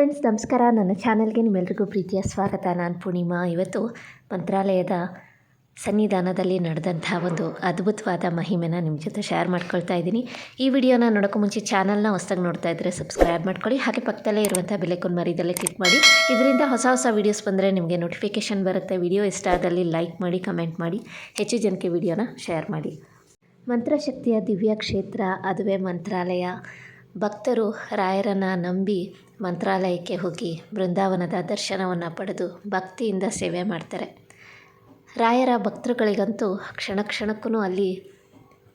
Friends ನಮಸ್ಕಾರ. ನನ್ನ ಚಾನಲ್ಗೆ ನಿಮ್ಮೆಲ್ರಿಗೂ ಪ್ರೀತಿಯ ಸ್ವಾಗತ. ನಾನು ಪೂರ್ಣಿಮಾ. ಇವತ್ತು ಮಂತ್ರಾಲಯದ ಸನ್ನಿಧಾನದಲ್ಲಿ ನಡೆದಂಥ ಒಂದು ಅದ್ಭುತವಾದ ಮಹಿಮೆನ ನಿಮ್ಮ ಜೊತೆ ಶೇರ್ ಮಾಡ್ಕೊಳ್ತಾ ಇದ್ದೀನಿ. ಈ ವಿಡಿಯೋನ ನೋಡೋಕ್ಕೂ ಮುಂಚೆ ಚಾನಲ್ನ ಹೊಸದಾಗಿ ನೋಡ್ತಾ ಇದ್ದರೆ ಸಬ್ಸ್ಕ್ರೈಬ್ ಮಾಡ್ಕೊಳ್ಳಿ. ಹಾಗೆ ಪಕ್ಕದಲ್ಲೇ ಇರುವಂಥ ಬೆಲೆಕೊಂಡು ಮರಿದಲ್ಲೇ ಕ್ಲಿಕ್ ಮಾಡಿ. ಇದರಿಂದ ಹೊಸ ಹೊಸ ವೀಡಿಯೋಸ್ ಬಂದರೆ ನಿಮಗೆ ನೋಟಿಫಿಕೇಷನ್ ಬರುತ್ತೆ. ವಿಡಿಯೋ ಇಷ್ಟ ಆದಲ್ಲಿ ಲೈಕ್ ಮಾಡಿ ಕಮೆಂಟ್ ಮಾಡಿ, ಹೆಚ್ಚು ಜನಕ್ಕೆ ವಿಡಿಯೋನ ಶೇರ್ ಮಾಡಿ. ಮಂತ್ರಶಕ್ತಿಯ ದಿವ್ಯ ಕ್ಷೇತ್ರ, ಅದುವೇ ಮಂತ್ರಾಲಯ. ಭಕ್ತರು ರಾಯರನ್ನು ನಂಬಿ ಮಂತ್ರಾಲಯಕ್ಕೆ ಹೋಗಿ ಬೃಂದಾವನದ ದರ್ಶನವನ್ನು ಪಡೆದು ಭಕ್ತಿಯಿಂದ ಸೇವೆ ಮಾಡ್ತಾರೆ. ರಾಯರ ಭಕ್ತರುಗಳಿಗಂತೂ ಕ್ಷಣ ಕ್ಷಣಕ್ಕೂ ಅಲ್ಲಿ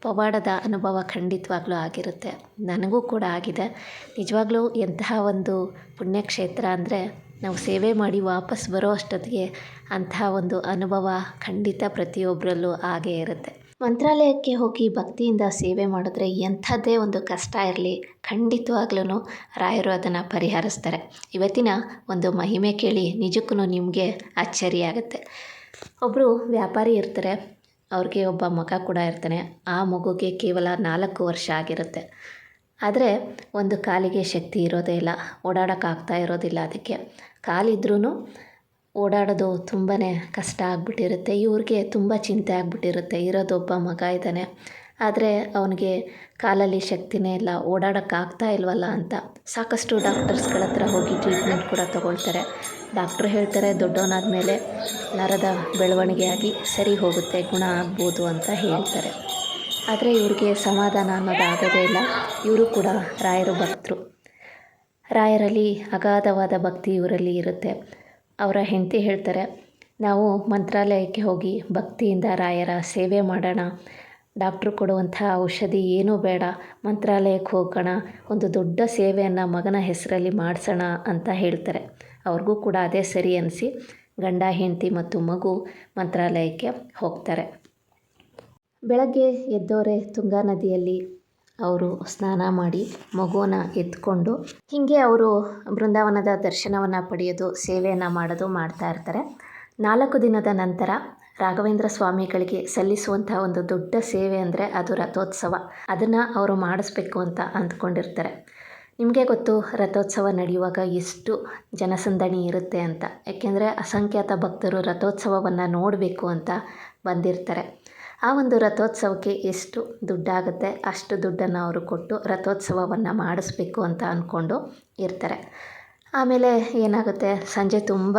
ಪವಾಡದ ಅನುಭವ ಖಂಡಿತವಾಗ್ಲೂ ಆಗಿರುತ್ತೆ. ನನಗೂ ಕೂಡ ಆಗಿದೆ. ನಿಜವಾಗ್ಲೂ ಎಂತಹ ಒಂದು ಪುಣ್ಯಕ್ಷೇತ್ರ ಅಂದರೆ ನಾವು ಸೇವೆ ಮಾಡಿ ವಾಪಸ್ ಬರೋ ಅಷ್ಟೊತ್ತಿಗೆ ಅಂತಹ ಒಂದು ಅನುಭವ ಖಂಡಿತ ಪ್ರತಿಯೊಬ್ಬರಲ್ಲೂ ಆಗೇ ಇರುತ್ತೆ. ಮಂತ್ರಾಲಯಕ್ಕೆ ಹೋಗಿ ಭಕ್ತಿಯಿಂದ ಸೇವೆ ಮಾಡಿದ್ರೆ ಎಂಥದ್ದೇ ಒಂದು ಕಷ್ಟ ಇರಲಿ ಖಂಡಿತವಾಗ್ಲೂ ರಾಯರು ಅದನ್ನು ಪರಿಹರಿಸ್ತಾರೆ. ಇವತ್ತಿನ ಒಂದು ಮಹಿಮೆ ಕೇಳಿ ನಿಜಕ್ಕೂ ನಿಮಗೆ ಅಚ್ಚರಿಯಾಗುತ್ತೆ ಒಬ್ಬರು ವ್ಯಾಪಾರಿ ಇರ್ತಾರೆ, ಅವ್ರಿಗೆ ಒಬ್ಬ ಮಗ ಕೂಡ ಇರ್ತಾನೆ. ಆ ಮಗುಗೆ ಕೇವಲ ನಾಲ್ಕು ವರ್ಷ ಆಗಿರುತ್ತೆ. ಆದರೆ ಒಂದು ಕಾಲಿಗೆ ಶಕ್ತಿ ಇರೋದೇ ಇಲ್ಲ, ಓಡಾಡೋಕ್ಕಾಗ್ತಾ ಇರೋದಿಲ್ಲ ಅದಕ್ಕೆ. ಕಾಲಿದ್ರೂ ಓಡಾಡೋದು ತುಂಬಾ ಕಷ್ಟ ಆಗಿಬಿಟ್ಟಿರುತ್ತೆ. ಇವ್ರಿಗೆ ತುಂಬ ಚಿಂತೆ ಆಗಿಬಿಟ್ಟಿರುತ್ತೆ. ಇರೋದೊಬ್ಬ ಮಗ ಇದ್ದಾನೆ. ಆದರೆ ಅವನಿಗೆ ಕಾಲಲ್ಲಿ ಶಕ್ತಿನೇ ಇಲ್ಲ. ಓಡಾಡೋಕ್ಕಾಗ್ತಾ ಇಲ್ವಲ್ಲ ಅಂತ ಸಾಕಷ್ಟು ಡಾಕ್ಟರ್ಸ್ಗಳ ಹತ್ರ ಹೋಗಿ ಟ್ರೀಟ್ಮೆಂಟ್ ಕೂಡ ತೊಗೊಳ್ತಾರೆ. ಡಾಕ್ಟ್ರು ಹೇಳ್ತಾರೆ ದೊಡ್ಡವನಾದ ಮೇಲೆ ನರದ ಬೆಳವಣಿಗೆಯಾಗಿ ಸರಿ ಹೋಗುತ್ತೆ. ಗುಣ ಆಗ್ಬೋದು ಅಂತ ಹೇಳ್ತಾರೆ. ಆದರೆ ಇವ್ರಿಗೆ ಸಮಾಧಾನ ಅನ್ನೋದು ಆಗೋದೇ ಇಲ್ಲ. ಇವರು ಕೂಡ ರಾಯರು ಭಕ್ತರು. ರಾಯರಲ್ಲಿ ಅಗಾಧವಾದ ಭಕ್ತಿ ಇವರಲ್ಲಿ ಇರುತ್ತೆ. ಅವರ ಹೆಂಡತಿ ಹೇಳ್ತಾರೆ, ನಾವು ಮಂತ್ರಾಲಯಕ್ಕೆ ಹೋಗಿ ಭಕ್ತಿಯಿಂದ ರಾಯರ ಸೇವೆ ಮಾಡೋಣ. ಡಾಕ್ಟ್ರು ಕೊಡುವಂಥ ಔಷಧಿ ಏನೂ ಬೇಡ. ಮಂತ್ರಾಲಯಕ್ಕೆ ಹೋಗೋಣ. ಒಂದು ದೊಡ್ಡ ಸೇವೆಯನ್ನು ಮಗನ ಹೆಸರಲ್ಲಿ ಮಾಡಿಸೋಣ ಅಂತ ಹೇಳ್ತಾರೆ. ಅವ್ರಿಗೂ ಕೂಡ ಅದೇ ಸರಿ ಅನಿಸಿ ಗಂಡ, ಹೆಂಡತಿ ಮತ್ತು ಮಗು ಮಂತ್ರಾಲಯಕ್ಕೆ ಹೋಗ್ತಾರೆ. ಬೆಳಗ್ಗೆ ಎದ್ದೋರೆ ತುಂಗಾ ನದಿಯಲ್ಲಿ ಅವರು ಸ್ನಾನ ಮಾಡಿ ಮಗುವನ್ನ ಎತ್ಕೊಂಡು ಹೀಗೆ ಅವರು ಬೃಂದಾವನದ ದರ್ಶನವನ್ನು ಪಡೆಯೋದು ಸೇವೆಯನ್ನು ಮಾಡೋದು ಮಾಡ್ತಾ ಇರ್ತಾರೆ. ನಾಲ್ಕು ದಿನದ ನಂತರ ರಾಘವೇಂದ್ರ ಸ್ವಾಮಿಗಳಿಗೆ ಸಲ್ಲಿಸುವಂತಹ ಒಂದು ದೊಡ್ಡ ಸೇವೆ ಅಂದರೆ ಅದು ರಥೋತ್ಸವ. ಅದನ್ನು ಅವರು ಮಾಡಿಸ್ಬೇಕು ಅಂತ ಅಂದ್ಕೊಂಡಿರ್ತಾರೆ. ನಿಮಗೆ ಗೊತ್ತು, ರಥೋತ್ಸವ ನಡೆಯುವಾಗ ಎಷ್ಟು ಜನಸಂದಣಿ ಇರುತ್ತೆ ಅಂತ. ಯಾಕೆಂದರೆ ಅಸಂಖ್ಯಾತ ಭಕ್ತರು ರಥೋತ್ಸವವನ್ನು ನೋಡಬೇಕು ಅಂತ ಬಂದಿರ್ತಾರೆ. ಆ ಒಂದು ರಥೋತ್ಸವಕ್ಕೆ ಎಷ್ಟು ದುಡ್ಡಾಗುತ್ತೆ ಅಷ್ಟು ದುಡ್ಡನ್ನು ಅವರು ಕೊಟ್ಟು ರಥೋತ್ಸವವನ್ನು ಮಾಡಿಸ್ಬೇಕು ಅಂತ ಅಂದ್ಕೊಂಡು ಇರ್ತಾರೆ. ಆಮೇಲೆ ಏನಾಗುತ್ತೆ? ಸಂಜೆ ತುಂಬ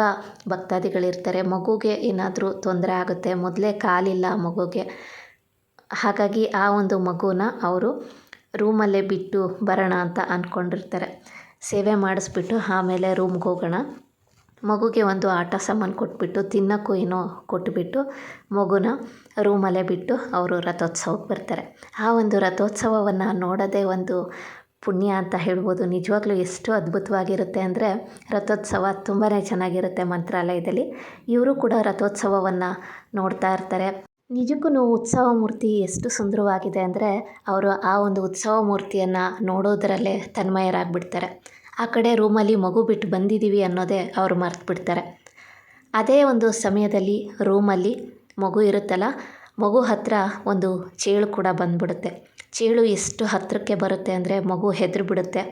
ಭಕ್ತಾದಿಗಳಿರ್ತಾರೆ. ಮಗುಗೆ ಏನಾದರೂ ತೊಂದರೆ ಆಗುತ್ತೆ. ಮೊದಲೇ ಕಾಲಿಲ್ಲ ಮಗುಗೆ. ಹಾಗಾಗಿ ಆ ಒಂದು ಮಗುನ ಅವರು ರೂಮಲ್ಲೇ ಬಿಟ್ಟು ಬರೋಣ ಅಂತ ಅಂದ್ಕೊಂಡಿರ್ತಾರೆ. ಸೇವೆ ಮಾಡಿಸ್ಬಿಟ್ಟು ಆಮೇಲೆ ರೂಮ್ಗೆ ಹೋಗೋಣ. ಮಗುಗೆ ಒಂದು ಆಟ ಸಾಮಾನು ಕೊಟ್ಬಿಟ್ಟು, ತಿನ್ನೋಕ್ಕೂ ಏನೋ ಕೊಟ್ಬಿಟ್ಟು, ಮಗುನ ರೂಮಲ್ಲೇ ಬಿಟ್ಟು ಅವರು ರಥೋತ್ಸವಕ್ಕೆ ಬರ್ತಾರೆ. ಆ ಒಂದು ರಥೋತ್ಸವವನ್ನು ನೋಡೋದೇ ಒಂದು ಪುಣ್ಯ ಅಂತ ಹೇಳ್ಬೋದು. ನಿಜವಾಗ್ಲೂ ಎಷ್ಟು ಅದ್ಭುತವಾಗಿರುತ್ತೆ ಅಂದರೆ, ರಥೋತ್ಸವ ತುಂಬಾ ಚೆನ್ನಾಗಿರುತ್ತೆ ಮಂತ್ರಾಲಯದಲ್ಲಿ. ಇವರು ಕೂಡ ರಥೋತ್ಸವವನ್ನು ನೋಡ್ತಾ ಇರ್ತಾರೆ. ನಿಜಕ್ಕೂ ಉತ್ಸವ ಮೂರ್ತಿ ಎಷ್ಟು ಸುಂದರವಾಗಿದೆ ಅಂದರೆ, ಅವರು ಆ ಒಂದು ಉತ್ಸವ ಮೂರ್ತಿಯನ್ನು ನೋಡೋದರಲ್ಲೇ ತನ್ಮಯರಾಗಿಬಿಡ್ತಾರೆ. ಆ ಕಡೆ ರೂಮಲ್ಲಿ ಮಗು ಬಿಟ್ಟು ಬಂದಿದ್ದೀವಿ ಅನ್ನೋದೇ ಅವರು ಮರ್ತು ಬಿಡ್ತಾರೆ ಅದೇ ಒಂದು ಸಮಯದಲ್ಲಿ ರೂಮಲ್ಲಿ ಮಗು ಇರುತ್ತಲ್ಲ, ಮಗು ಹತ್ತಿರ ಒಂದು ಚೇಳು ಕೂಡ ಬಂದ್ಬಿಡುತ್ತೆ. ಚೇಳು ಎಷ್ಟು ಹತ್ತಿರಕ್ಕೆ ಬರುತ್ತೆ ಅಂದರೆ ಮಗು ಹೆದ್ರು ಬಿಡುತ್ತೆ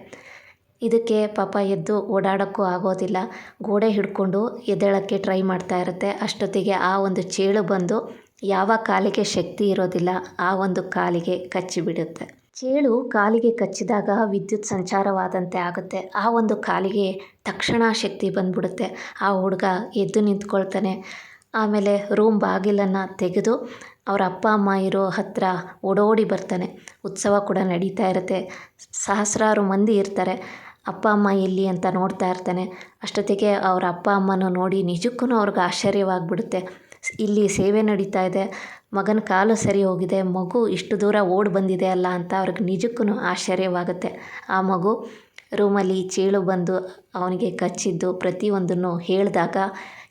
ಇದಕ್ಕೆ ಪಾಪ ಎದ್ದು ಓಡಾಡೋಕ್ಕೂ ಆಗೋದಿಲ್ಲ. ಗೋಡೆ ಹಿಡ್ಕೊಂಡು ಎದ್ದೇಳೋಕ್ಕೆ ಟ್ರೈ ಮಾಡ್ತಾ ಇರುತ್ತೆ. ಅಷ್ಟೊತ್ತಿಗೆ ಆ ಒಂದು ಚೇಳು ಬಂದು ಯಾವ ಕಾಲಿಗೆ ಶಕ್ತಿ ಇರೋದಿಲ್ಲ, ಆ ಒಂದು ಕಾಲಿಗೆ ಕಚ್ಚಿಬಿಡುತ್ತೆ. ಚೇಳು ಕಾಲಿಗೆ ಕಚ್ಚಿದಾಗ ವಿದ್ಯುತ್ ಸಂಚಾರವಾದಂತೆ ಆಗುತ್ತೆ. ಆ ಒಂದು ಕಾಲಿಗೆ ತಕ್ಷಣ ಶಕ್ತಿ ಬಂದ್ಬಿಡುತ್ತೆ. ಆ ಹುಡುಗ ಎದ್ದು ನಿಂತ್ಕೊಳ್ತಾನೆ. ಆಮೇಲೆ ರೂಮ್ ಬಾಗಿಲನ್ನು ತೆಗೆದು ಅವರ ಅಪ್ಪ, ಅಮ್ಮ ಇರೋ ಹತ್ತಿರ ಓಡೋಡಿ ಬರ್ತಾನೆ. ಉತ್ಸವ ಕೂಡ ನಡೀತಾ ಇರುತ್ತೆ. ಸಹಸ್ರಾರು ಮಂದಿ ಇರ್ತಾರೆ. ಅಪ್ಪ, ಅಮ್ಮ ಎಲ್ಲಿ ಅಂತ ನೋಡ್ತಾ ಇರ್ತಾನೆ. ಅಷ್ಟೊತ್ತಿಗೆ ಅವರ ಅಪ್ಪ, ಅಮ್ಮನೂ ನೋಡಿ ನಿಜಕ್ಕೂ ಅವ್ರಿಗೆ ಆಶ್ಚರ್ಯವಾಗಿಬಿಡುತ್ತೆ. ಇಲ್ಲಿ ಸೇವೆ ನಡೀತಾ ಇದೆ. ಮಗನ ಕಾಲು ಸರಿ ಹೋಗಿದೆ. ಮಗು ಇಷ್ಟು ದೂರ ಓಡಿ ಬಂದಿದೆ ಅಲ್ಲ ಅಂತ ಅವ್ರಿಗೆ ನಿಜಕ್ಕೂ ಆಶ್ಚರ್ಯವಾಗುತ್ತೆ. ಆ ಮಗು ರೂಮಲ್ಲಿ ಚೇಳು ಬಂದು ಅವನಿಗೆ ಕಚ್ಚಿದ್ದು ಪ್ರತಿಯೊಂದನ್ನು ಹೇಳಿದಾಗ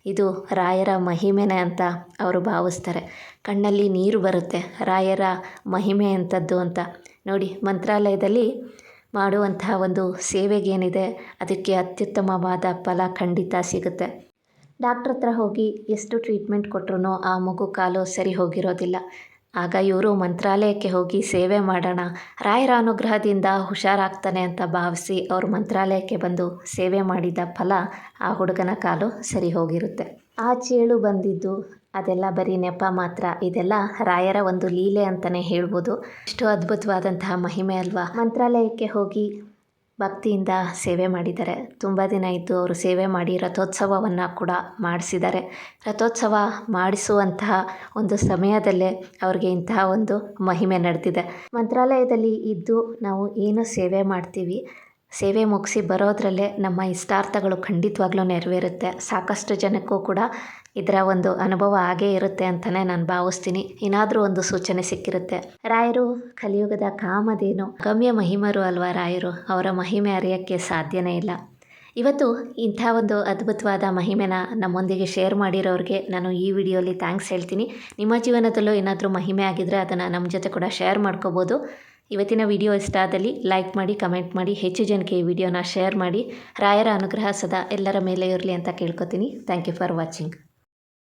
ಇದು ರಾಯರ ಮಹಿಮೆನೇ ಅಂತ ಅವರು ಭಾವಿಸ್ತಾರೆ. ಕಣ್ಣಲ್ಲಿ ನೀರು ಬರುತ್ತೆ. ರಾಯರ ಮಹಿಮೆ ಅಂಥದ್ದು ಅಂತ. ನೋಡಿ, ಮಂತ್ರಾಲಯದಲ್ಲಿ ಮಾಡುವಂತಹ ಒಂದು ಸೇವೆಗೇನಿದೆ, ಅದಕ್ಕೆ ಅತ್ಯುತ್ತಮವಾದ ಫಲ ಖಂಡಿತ ಸಿಗುತ್ತೆ. ಡಾಕ್ಟ್ರ್ ಹತ್ರ ಹೋಗಿ ಎಷ್ಟು ಟ್ರೀಟ್ಮೆಂಟ್ ಕೊಟ್ರೂ ಆ ಮಗು ಕಾಲು ಸರಿ ಹೋಗಿರೋದಿಲ್ಲ. ಆಗ ಇವರು ಮಂತ್ರಾಲಯಕ್ಕೆ ಹೋಗಿ ಸೇವೆ ಮಾಡೋಣ, ರಾಯರ ಅನುಗ್ರಹದಿಂದ ಹುಷಾರಾಗ್ತಾನೆ ಅಂತ ಭಾವಿಸಿ ಅವರು ಮಂತ್ರಾಲಯಕ್ಕೆ ಬಂದು ಸೇವೆ ಮಾಡಿದ ಫಲ ಆ ಹುಡುಗನ ಕಾಲು ಸರಿ ಹೋಗಿರುತ್ತೆ. ಆ ಚೇಳು ಬಂದಿದ್ದು, ಅದೆಲ್ಲ ಬರೀ ನೆಪ ಮಾತ್ರ, ಇದೆಲ್ಲ ರಾಯರ ಒಂದು ಲೀಲೆ ಅಂತಲೇ ಹೇಳ್ಬೋದು. ಎಷ್ಟು ಅದ್ಭುತವಾದಂತಹ ಮಹಿಮೆ ಅಲ್ವಾ. ಮಂತ್ರಾಲಯಕ್ಕೆ ಹೋಗಿ ಭಕ್ತಿಯಿಂದ ಸೇವೆ ಮಾಡಿದ್ದಾರೆ ತುಂಬ ದಿನ ಇದ್ದು ಅವರು ಸೇವೆ ಮಾಡಿ ರಥೋತ್ಸವವನ್ನು ಕೂಡ ಮಾಡಿಸಿದ್ದಾರೆ. ರಥೋತ್ಸವ ಮಾಡಿಸುವಂತಹ ಒಂದು ಸಮಯದಲ್ಲೇ ಅವ್ರಿಗೆ ಇಂತಹ ಒಂದು ಮಹಿಮೆ ನಡೆದಿದೆ. ಮಂತ್ರಾಲಯದಲ್ಲಿ ಇದ್ದು ನಾವು ಏನು ಸೇವೆ ಮಾಡ್ತೀವಿ? ಸೇವೆ ಮುಗಿಸಿ ಬರೋದ್ರಲ್ಲೇ ನಮ್ಮ ಇಷ್ಟಾರ್ಥಗಳು ಖಂಡಿತವಾಗ್ಲೂ ನೆರವೇರುತ್ತೆ. ಸಾಕಷ್ಟು ಜನಕ್ಕೂ ಕೂಡ ಇದರ ಒಂದು ಅನುಭವ ಆಗೇ ಇರುತ್ತೆ ಅಂತಲೇ ನಾನು ಭಾವಿಸ್ತೀನಿ. ಏನಾದರೂ ಒಂದು ಸೂಚನೆ ಸಿಕ್ಕಿರುತ್ತೆ. ರಾಯರು, ಕಲಿಯುಗದ ಕಾಮದೇನು ಗಮ್ಯ ಮಹಿಮರು ಅಲ್ವಾ ರಾಯರು? ಅವರ ಮಹಿಮೆ ಅರಿಯೋಕ್ಕೆ ಸಾಧ್ಯನೇ ಇಲ್ಲ. ಇವತ್ತು ಇಂಥ ಒಂದು ಅದ್ಭುತವಾದ ಮಹಿಮೆನ ನಮ್ಮೊಂದಿಗೆ ಶೇರ್ ಮಾಡಿರೋರಿಗೆ ನಾನು ಈ ವಿಡಿಯೋಲಿ ಥ್ಯಾಂಕ್ಸ್ ಹೇಳ್ತೀನಿ. ನಿಮ್ಮ ಜೀವನದಲ್ಲೂ ಏನಾದರೂ ಮಹಿಮೆ ಆಗಿದ್ದರೆ ಅದನ್ನು ನಮ್ಮ ಜೊತೆ ಕೂಡ ಶೇರ್ ಮಾಡ್ಕೋಬೋದು. ಇವತ್ತಿನ ವಿಡಿಯೋ ಇಷ್ಟ ಆದಲ್ಲಿ ಲೈಕ್ ಮಾಡಿ ಕಮೆಂಟ್ ಮಾಡಿ, ಹೆಚ್ಚು ಜನಕ್ಕೆ ಈ ವಿಡಿಯೋನ ಶೇರ್ ಮಾಡಿ. ರಾಯರ ಅನುಗ್ರಹ ಸದಾ ಎಲ್ಲರ ಮೇಲೆ ಇರಲಿ ಅಂತ ಕೇಳ್ಕೊತೀನಿ. Thank you for watching